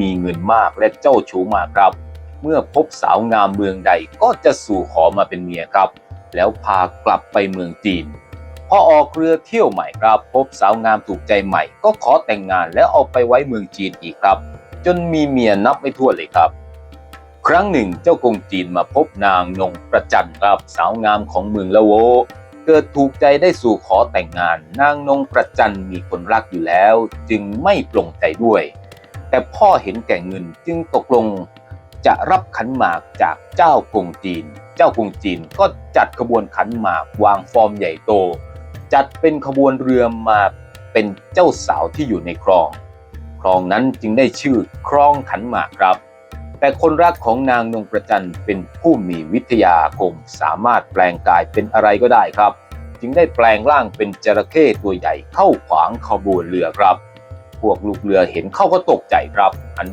มีเงินมากและเจ้าชู้มากครับ เมื่อพบสาวงามเมืองใดก็จะสู่ขอมาเป็นเมียครับ แล้วพากลับไปเมืองจีนพอออกเรือเที่ยวใหม่ครับ พบสาวงามถูกใจใหม่ ก็ขอแต่งงานแล้วเอาไปไว้เมืองจีนอีกครับ จนมีเมียนับไม่ถ้วนเลยครับ ครั้งหนึ่งเจ้ากงจีนมาพบนางนงประจันครับสาวงามของเมืองละโว เกิดถูกใจได้สู่ขอแต่งงาน นางนงประจันมีคนรักอยู่แล้ว จึงไม่ปลงใจด้วย แต่พ่อเห็นแก่เงินจึงตกลงจะรับขันหมากจากเจ้ากงจีน เจ้ากงจีนก็จัดขบวนขันหมากวางฟอร์มใหญ่โต จัดเป็นขบวนเรือมาเป็นเจ้าสาวที่อยู่ในคลอง คลองนั้นจึงได้ชื่อคลองขันหมากครับ แต่คนรักของนางนงประจันเป็นผู้มีวิทยาคมสามารถแปลงกายเป็นอะไรก็ได้ครับ จึงได้แปลงร่างเป็นจระเข้ตัวใหญ่เข้าขวางขบวนเรือครับ พวกลูกเรือเห็นเข้าก็ตกใจครับหัน